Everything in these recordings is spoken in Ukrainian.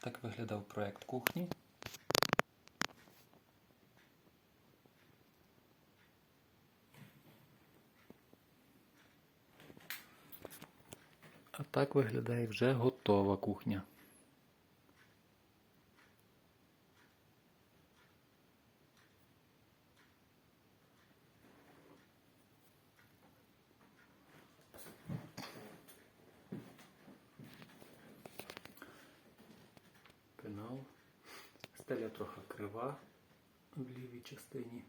Так виглядав проект кухні. А так виглядає вже готова кухня. Пенал. Стеля трохи крива в лівій частині.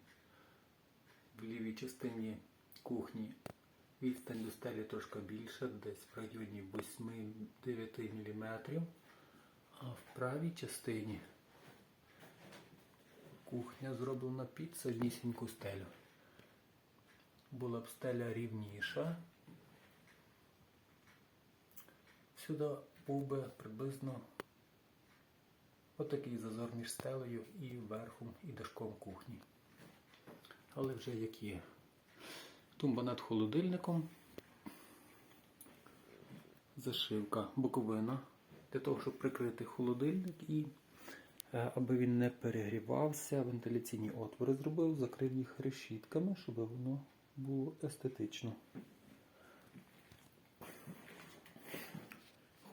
В лівій частині кухні відстань до стелі трошки більша, десь в районі 8-9 мм. А в правій частині кухня зроблена під самісіньку стелю. Була б стеля рівніша. Сюди був би приблизно отакий зазор між стелею і верхом і дашком кухні. Але вже як є. Тумба над холодильником. Зашивка боковина для того, щоб прикрити холодильник і е, аби він не перегрівався, вентиляційні отвори зробив, закрив їх решітками, щоб воно було естетично.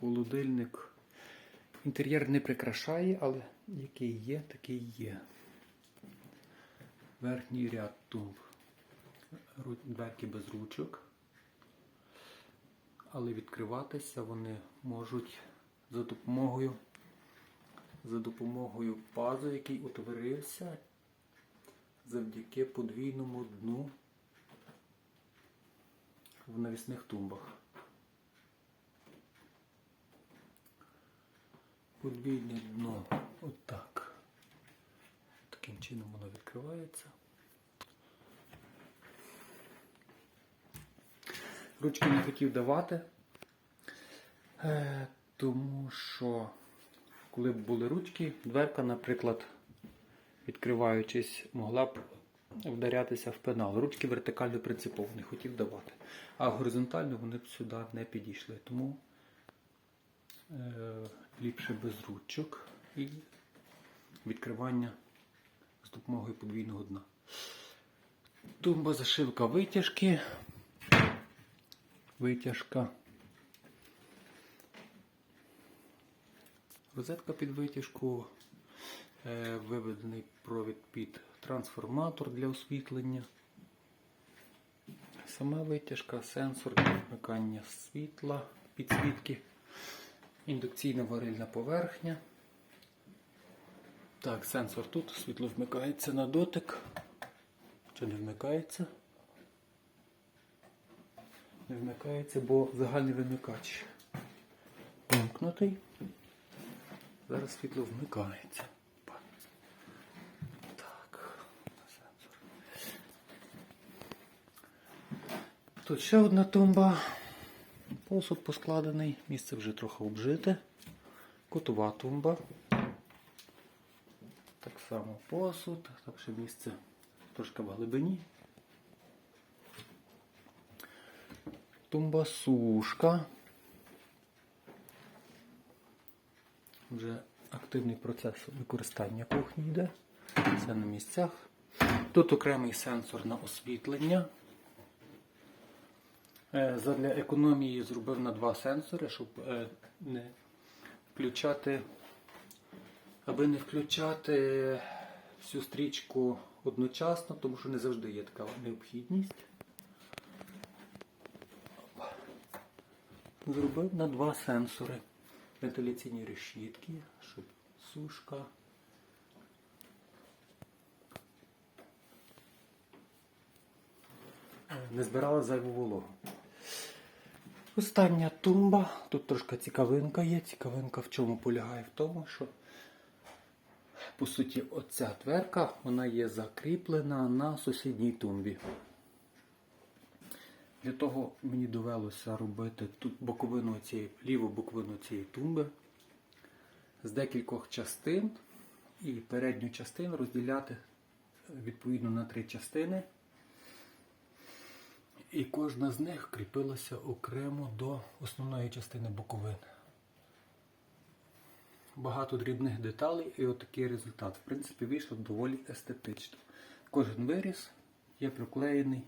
Холодильник інтер'єр не прикрашає, але який є, такий є. Верхній ряд тумб. Дверки без ручок. Але відкриватися вони можуть за допомогою за допомогою пазу, який утворився завдяки подвійному дну в навісних тумбах. Подвійне дно отак. Таким чином воно відкривається. Ручки не хотів давати, е, тому що коли б були ручки, дверка, наприклад, відкриваючись, могла б вдарятися в пенал. Ручки вертикально принципово не хотів давати. А горизонтально вони б сюди не підійшли. Тому ліпше без ручок і відкривання з допомогою подвійного дна. Тумба зашивка витяжки. Витяжка. Розетка під витяжку. Е, Виведений провід під трансформатор для освітлення. Сама витяжка, сенсор для вмикання світла, підсвітки, індукційна варильна поверхня. Так, сенсор тут, світло вмикається на дотик. Чи не вмикається? Не вмикається, бо загальний вимикач вимкнутий. Зараз світло вмикається. Так, сенсор. Тут ще одна тумба. Посуд поскладений, місце вже трохи обжите. Кутова тумба. Так само посуд, так що місце трошки в глибині. Тумба сушка. Вже активний процес використання кухні йде. Все на місцях. Тут окремий сенсор на освітлення. Е, Задля економії зробив на два сенсори, щоб е, не включати, аби не включати всю стрічку одночасно, тому що не завжди є така необхідність. Зробив на два сенсори. Вентиляційні решітки, щоб сушка. е, Не збирала зайву вологу. Остання тумба. Тут трошки цікавинка є. Цікавинка в чому полягає? В тому, що по суті оця дверка вона є закріплена на сусідній тумбі. Для того мені довелося робити тут боковину цієї, ліву боковину цієї тумби з декількох частин і передню частину розділяти відповідно на три частини. І кожна з них кріпилася окремо до основної частини боковин. багато дрібних деталей і отакий результат. В принципі, вийшло доволі естетично. Кожен виріз є приклеєний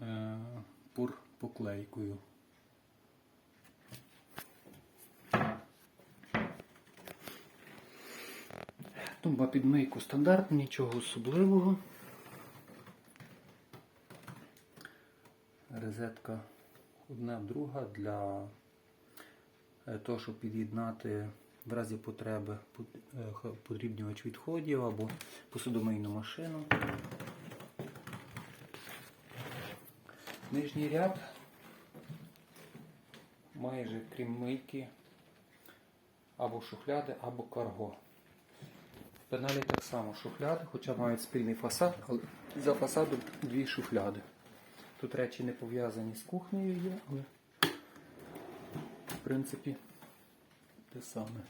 е, пур поклейкою. Тумба під стандартна, нічого особливого. Розетка одна друга для е, того, щоб під'єднати в разі потреби пот- е, подрібнювач відходів або посудомийну машину. Нижній ряд майже крім мийки або шухляди, або карго. Пеналі так само шухляди, хоча мають спільний фасад, але за фасадом дві шухляди. Тут речі не пов'язані з кухнею є, але в принципі те саме.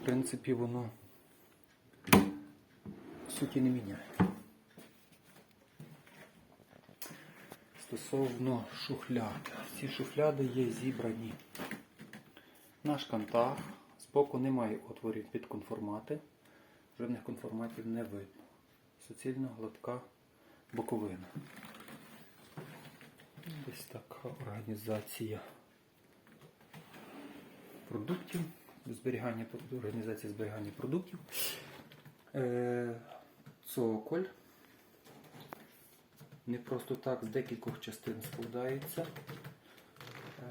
В принципі, воно суті не міняє. Стосовно шухляд. Ці шухляди є зібрані на шкантах. Збоку немає отворів під конформати. Жодних конформатів не видно. Суцільна гладка боковина. Десь така організація продуктів, зберігання організація зберігання продуктів. Е, цоколь. Не просто так з декількох частин складається.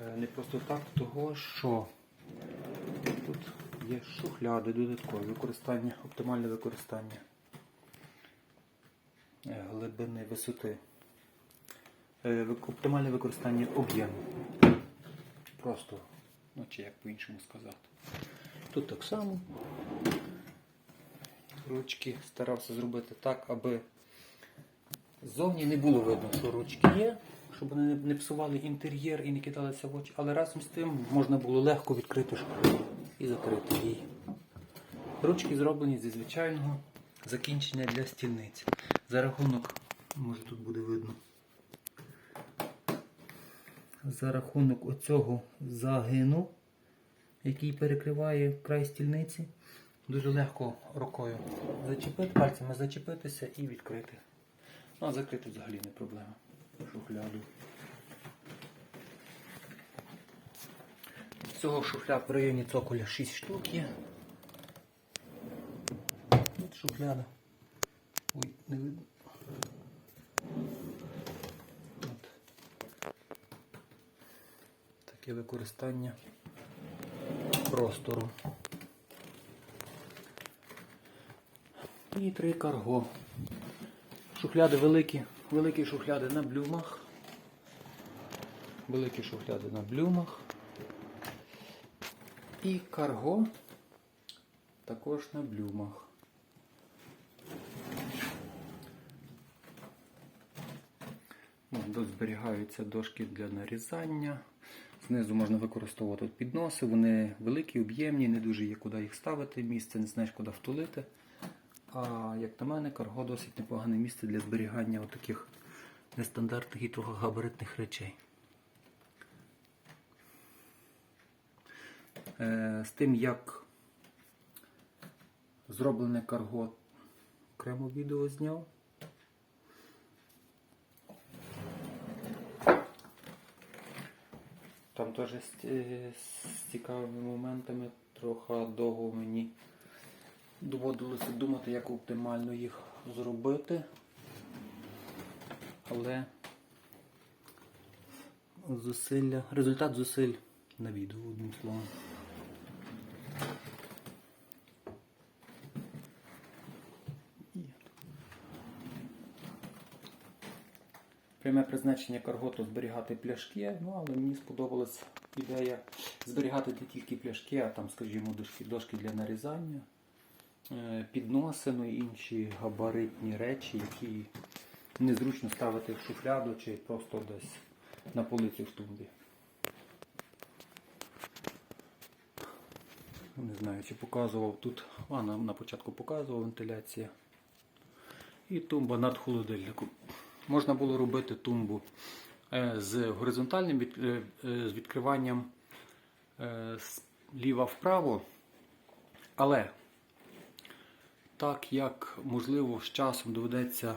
Е, не просто так того, що тут є шухляди додаткові використання, оптимальне використання е, глибини висоти. Е, Оптимальне використання об'єму. Просто, ну чи як по-іншому сказати. Тут так само. Ручки старався зробити так, аби ззовні не було видно, що ручки є, щоб вони не- псували інтер'єр і не кидалися в очі, але разом з тим можна було легко відкрити шкаф і закрити її. Ручки зроблені зі звичайного закінчення для стільниць. За рахунок, може тут буде видно, за рахунок оцього загину, який перекриває край стільниці, дуже легко рукою зачепити, пальцями зачепитися і відкрити. Ну, а закрити взагалі не проблема. Шухляду. Цього шухляд в районі цоколя 6 штук є. Тут шухляда. Ой, не видно. От. Таке використання простору. І три карго. Шухляди великі, великі шухляди на блюмах. Великі шухляди на блюмах. І карго також на блюмах. Тут зберігаються дошки для нарізання. Знизу можна використовувати підноси, вони великі, об'ємні, не дуже є куди їх ставити, місце не знаєш, куди втулити. А як на мене, карго досить непогане місце для зберігання таких нестандартних і трохи габаритних речей. Е, з тим, як зроблене карго, окремо відео зняв. Там теж з, цікавими моментами трохи довго мені доводилося думати, як оптимально їх зробити. Але зусилля, результат зусиль на відео, одним словом. Пряме призначення карготу зберігати пляшки, ну але мені сподобалась ідея зберігати не тільки пляшки, а там, скажімо, дошки, дошки для нарізання, е, підноси, ну і інші габаритні речі, які незручно ставити в шухляду чи просто десь на полиці в тумбі. Не знаю, чи показував тут, а на, на початку показував вентиляція. І тумба над холодильником. Можна було робити тумбу е, з горизонтальним е, е, відкриванням ліва вправо. Але так як можливо з часом доведеться,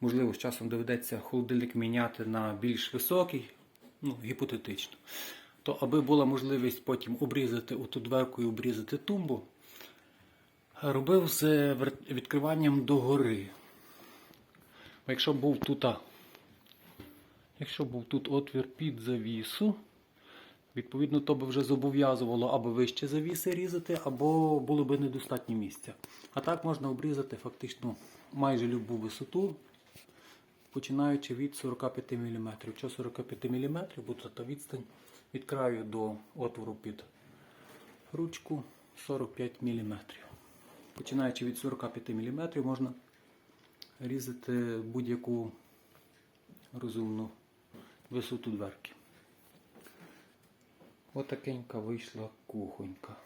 можливо, з часом доведеться холодильник міняти на більш високий, ну, гіпотетично, то аби була можливість потім обрізати оту дверку і обрізати тумбу, робив з відкриванням догори. Якщо був тут, якщо був тут отвір під завісу, відповідно, то би вже зобов'язувало або вище завіси різати, або було би недостатньо місця. А так можна обрізати фактично майже любу висоту, починаючи від 45 мм. Якщо 45 мм, буде то відстань від краю до отвору під ручку 45 мм. Починаючи від 45 мм, можна різати будь-яку розумну висоту дверки. Отакенька вийшла кухонька.